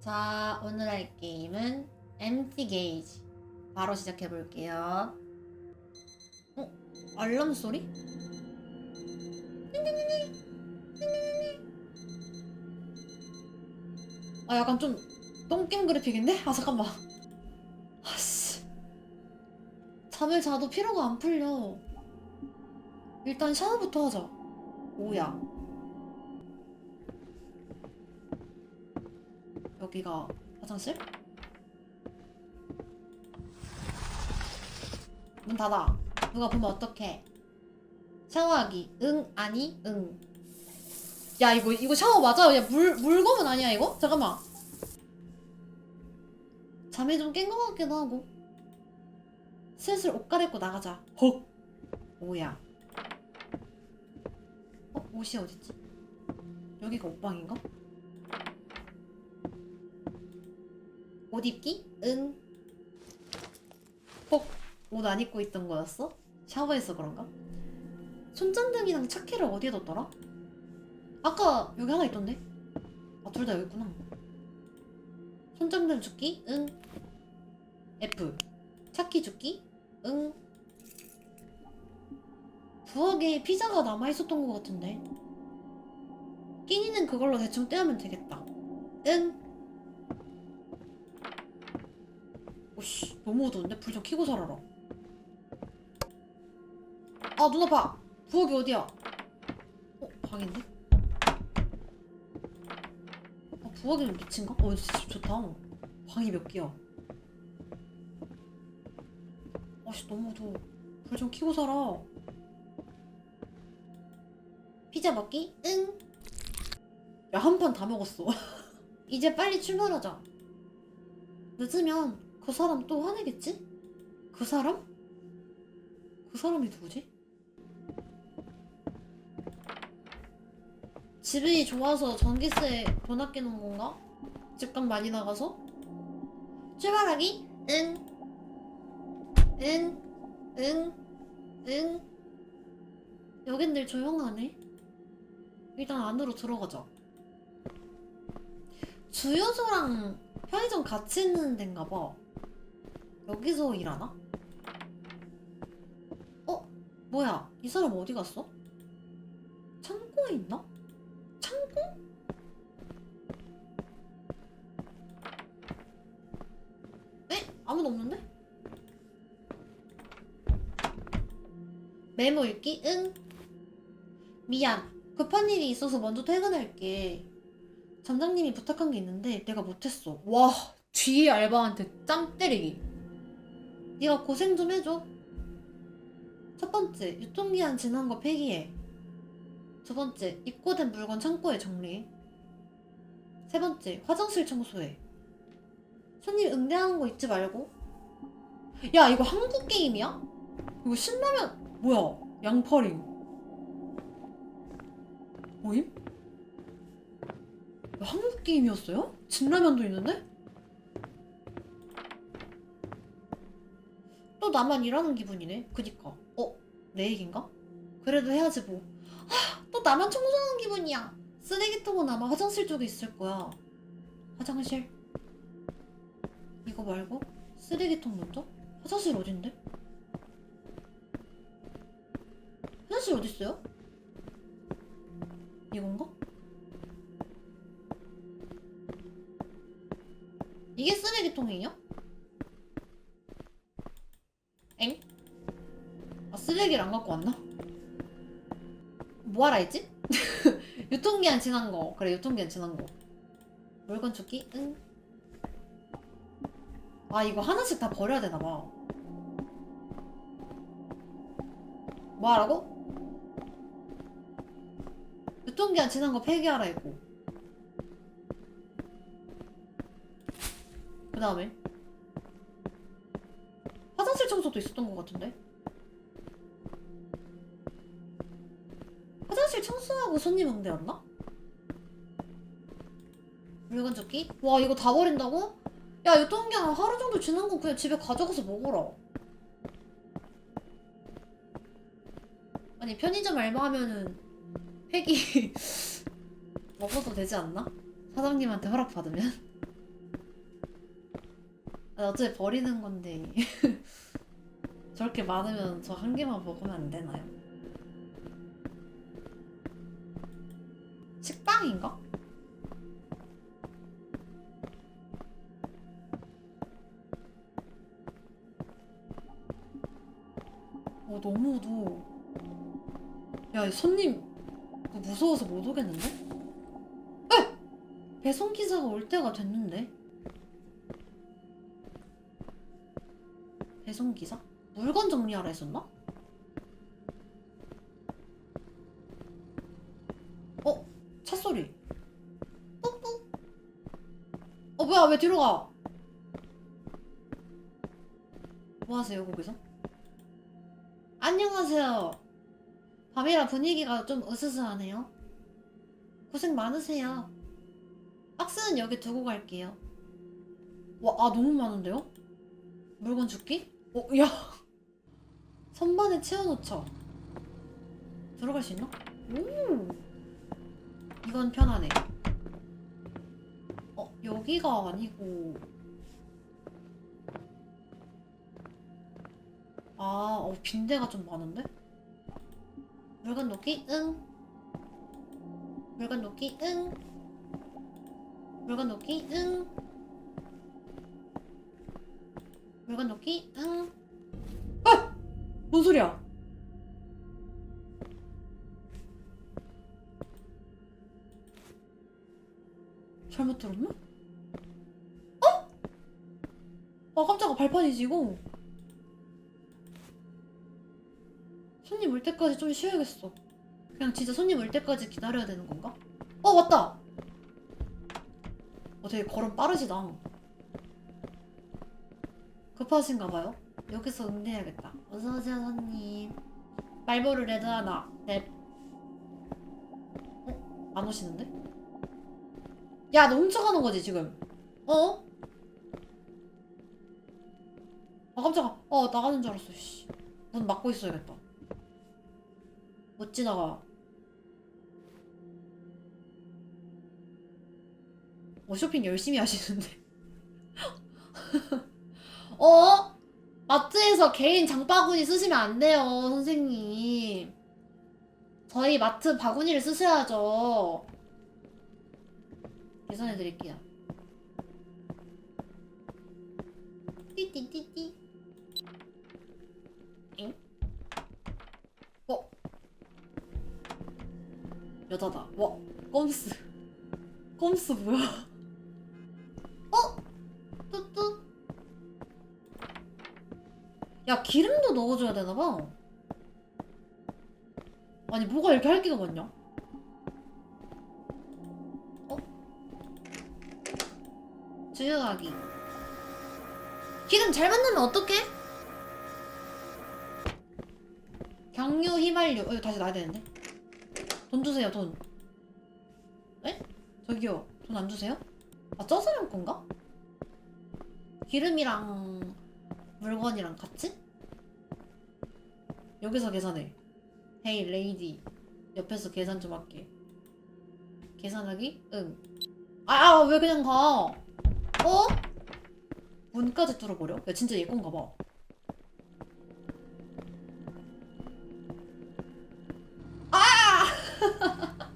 자, 오늘 할 게임은 empty gauge. 바로 시작해 볼게요. 어? 알람 소리? 아, 약간 좀 똥겜 그래픽인데? 아, 잠깐만. 아씨. 잠을 자도 피로가 안 풀려. 일단 샤워부터 하자. 오야. 여기가 화장실? 문 닫아. 누가 보면 어떡해. 샤워하기. 응, 아니, 응. 야, 이거, 이거 샤워 맞아? 야, 물, 물검은 아니야, 이거? 잠깐만. 잠이 좀 깬 것 같기도 하고. 슬슬 옷 갈아입고 나가자. 헉! 뭐야. 어? 옷이 어딨지? 여기가 옷방인가? 옷 입기? 응. 어? 옷안 입고 있던 거였어? 샤워해서 그런가? 손전등이랑 차키를 어디에 뒀더라? 아까 여기 하나 있던데? 아, 둘 다 여기 있구나. 손전등 줍기? 응. F. 차키 줍기? 응. 부엌에 피자가 남아있었던 것 같은데. 끼니는 그걸로 대충 떼하면 되겠다. 응. 너무 어두운데? 불 좀 켜고 살아라. 아, 눈 아파! 부엌이 어디야? 어, 방인데? 아, 부엌이면 미친가? 어, 진짜 집 좋다. 방이 몇 개야? 아씨, 너무 어두워. 불 좀 켜고 살아. 피자 먹기? 응. 야, 한 판 다 먹었어. 이제 빨리 출발하자. 늦으면 그 사람 또 화내겠지? 그 사람? 그 사람이 누구지? 집이 좋아서 전기세 돈 아끼는 건가? 집값 많이 나가서? 출발하기? 응. 응. 응. 응. 여긴 늘 조용하네. 일단 안으로 들어가자. 주유소랑 편의점 같이 있는 데인가 봐. 여기서 일하나? 어? 뭐야? 이 사람 어디 갔어? 창고에 있나? 창고? 에? 아무도 없는데? 메모 읽기? 응. 미안. 급한 일이 있어서 먼저 퇴근할게. 점장님이 부탁한 게 있는데 내가 못했어. 와, 뒤에 알바한테 짬 때리기. 네가 고생 좀 해줘. 첫 번째, 유통기한 지난 거 폐기해. 두 번째, 입고된 물건 창고에 정리해. 세 번째, 화장실 청소해. 손님 응대하는 거 잊지 말고. 야, 이거 한국 게임이야? 이거 신라면 뭐야? 양파링. 뭐임? 한국 게임이었어요? 진라면도 있는데? 또 나만 일하는 기분이네. 그니까. 어? 내 얘긴가? 그래도 해야지 뭐. 아, 또 나만 청소하는 기분이야. 쓰레기통은 아마 화장실 쪽에 있을 거야. 화장실. 이거 말고 쓰레기통 먼저? 화장실 어딘데? 화장실 어딨어요? 이건가? 이게 쓰레기통이에요? 엥? 아 쓰레기를 안 갖고 왔나? 뭐하라 했지? 유통기한 지난 거 그래 유통기한 지난 거 물건 줍기? 응. 아 이거 하나씩 다 버려야 되나 봐 뭐 하라고? 유통기한 지난 거 폐기하라 했고 그 다음에 화장실 청소도 있었던 것 같은데 화장실 청소하고 손님 응대였나? 물건 줍기? 와 이거 다 버린다고? 야 유통기한 하루 정도 지난 거 그냥 집에 가져가서 먹어라 아니 편의점 알바하면은 폐기 먹어도 되지 않나? 사장님한테 허락 받으면 아, 어차피 버리는 건데 저렇게 많으면 저 한 개만 먹으면 안 되나요? 식빵인가? 어 너무 어두워 야 손님 그거 무서워서 못 오겠는데? 에! 배송 기사가 올 때가 됐는데 배송 기사? 물건 정리하라 했었나? 어? 차 소리 뿌뿌 어 뭐야 왜 뒤로 가? 뭐 하세요 거기서? 안녕하세요 밤이라 분위기가 좀 으스스하네요 고생 많으세요 박스는 여기 두고 갈게요 와, 아 너무 많은데요? 물건 줄기? 어, 야 선반에 채워놓자 들어갈 수 있나? 오 이건 편하네 어 여기가 아니고 아, 어, 빈대가 좀 많은데? 물건 놓기? 응. 물건 놓기? 응. 물건 놓기? 응. 물건 놓기? 응. 아! 뭔 소리야? 잘못 들었나? 어? 아 깜짝아 발판이지 이거 손님 올 때까지 좀 쉬어야겠어 그냥 진짜 손님 올 때까지 기다려야 되는 건가? 어 맞다! 어 되게 걸음 빠르시다 급하신가 봐요? 여기서 응대해야겠다 어서오세요 손님 말보르 레드 하나 넵 어? 안 오시는데? 야너 훔쳐가는 거지 지금 어? 아 깜짝아 어 나가는 줄 알았어 씨. 문 막고 있어야겠다 못 지나가 어 쇼핑 열심히 하시는데 어? 마트에서 개인 장바구니 쓰시면 안 돼요 선생님. 저희 마트 바구니를 쓰셔야죠. 계산해 드릴게요. 띠띠띠띠. 엥? 어? 여자다. 와 꼼스. 꼼스 뭐야 야 기름도 넣어줘야 되나봐 아니 뭐가 이렇게 할 게가 많냐 어? 주유하기 기름 잘못 넣으면 어떡해? 경유 휘발유 어 이거 다시 놔야 되는데 돈 주세요 돈 에? 저기요 돈 안 주세요? 아 쩌스랑 건가? 기름이랑 물건이랑 같이? 여기서 계산해 헤이 레이디 옆에서 계산 좀 할게 계산하기? 응 아, 아, 왜 그냥 가? 어? 문까지 뚫어버려? 야, 진짜 얘 건가 봐. 아!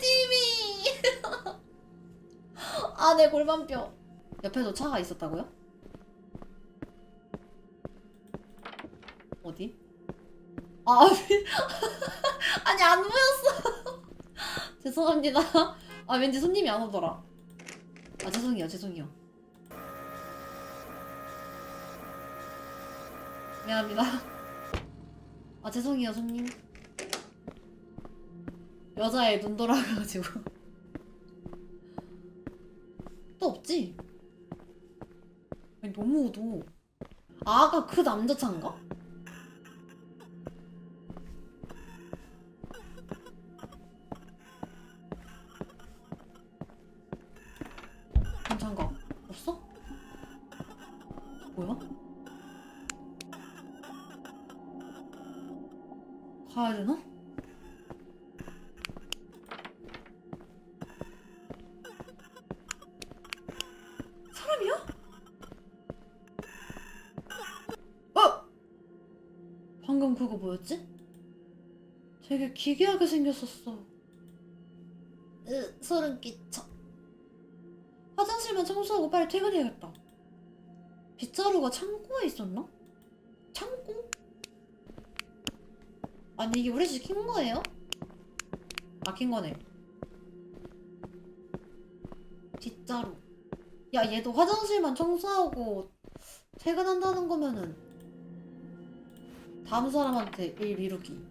TV! 아, 내 골반뼈. 옆에도 차가 있었다고요? 아, 아니, 안 보였어. 죄송합니다. 아, 왠지 손님이 안 오더라. 아, 죄송해요, 죄송해요. 미안합니다. 아, 죄송해요, 손님. 여자애 눈 돌아가가지고. 또 없지? 아니, 너무 어두워. 아, 아까 그 남자 차인가? 가야 되나? 사람이야? 어! 방금 그거 뭐였지? 되게 기괴하게 생겼었어. 으, 소름 끼쳐. 화장실만 청소하고 빨리 퇴근해야겠다. 빗자루가 창고에 있었나? 아니 이게 우리 집 킨 거예요? 아킨 거네. 빗자루. 야 얘도 화장실만 청소하고 퇴근한다는 거면은 다음 사람한테 일 미루기.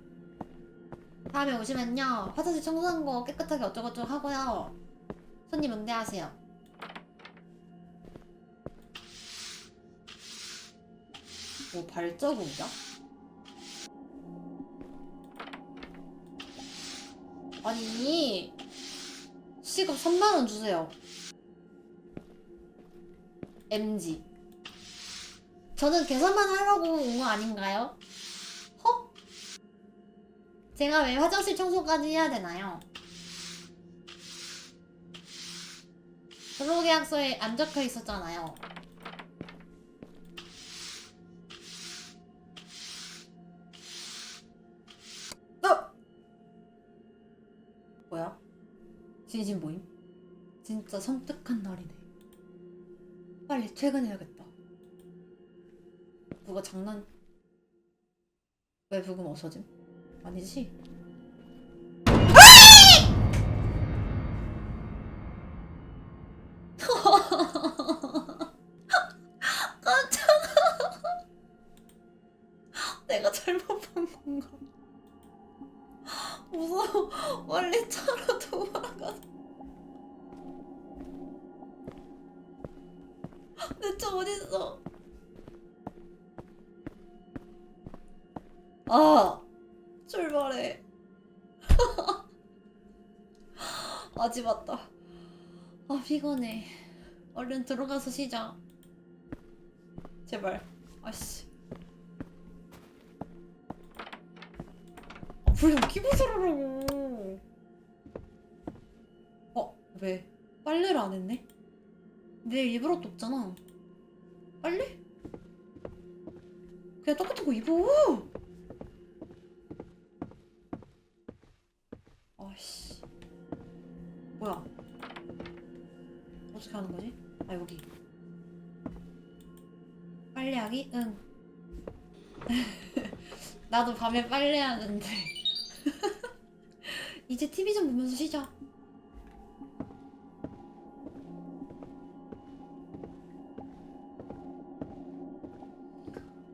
다음에 오시면요 화장실 청소한 거 깨끗하게 어쩌고저쩌고 하고요. 손님 응대하세요. 뭐 발자국이야? 아니 시급 3만원 주세요 MG 저는 계산만 하려고 온 거 아닌가요? 허? 제가 왜 화장실 청소까지 해야 되나요? 근로계약서에 안 적혀 있었잖아요 뭐야? 진심 모임? 진짜 섬뜩한 날이네. 빨리 퇴근해야겠다. 누가 장난? 왜 부금 없어짐? 아니지? 무서워. 원래 차로 돌아가. 내 차 어딨어? 아, 출발해. 아지 맞다. 아 피곤해. 얼른 들어가서 쉬자. 제발. 아씨. 아, 불좀 켜고 살아라고. 어, 왜? 빨래를 안 했네? 내일 입을 옷도 없잖아. 빨래? 그냥 똑같은 거 입어. 아씨. 뭐야? 어떻게 하는 거지? 아 여기. 빨래하기? 응. 나도 밤에 빨래하는데. 이제 TV 좀 보면서 쉬자.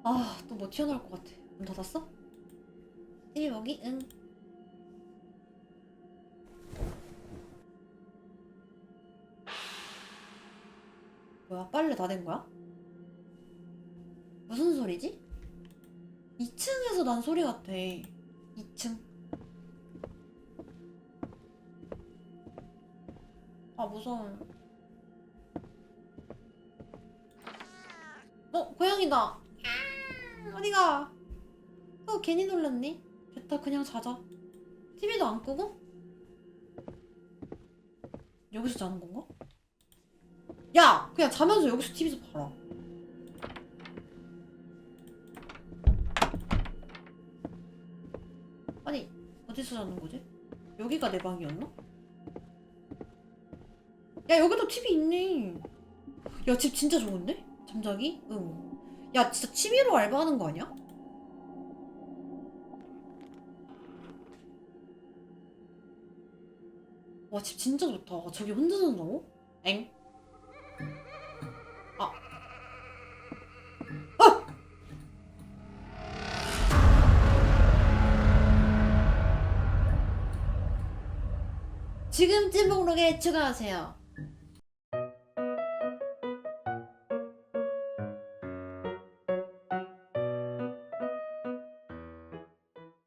아, 또 뭐 튀어나올 것 같아. 문 닫았어? TV 보기? 응. 뭐야, 빨래 다 된 거야? 무슨 소리지? 2층에서 난 소리 같아. 2층. 아, 무서워. 어, 고양이다. 어디가? 어, 괜히 놀랐네. 됐다, 그냥 자자. TV도 안 끄고? 여기서 자는 건가? 야! 그냥 자면서 여기서 TV도 봐라. 아니, 어디서 자는 거지? 여기가 내 방이었나? 야, 여기도 TV 있네. 야, 집 진짜 좋은데? 잠자기? 응. 야, 진짜 취미로 알바하는 거 아니야? 와, 집 진짜 좋다. 저기 혼자 산다고? 엥? 아. 아! 지금 찐목록에 추가하세요.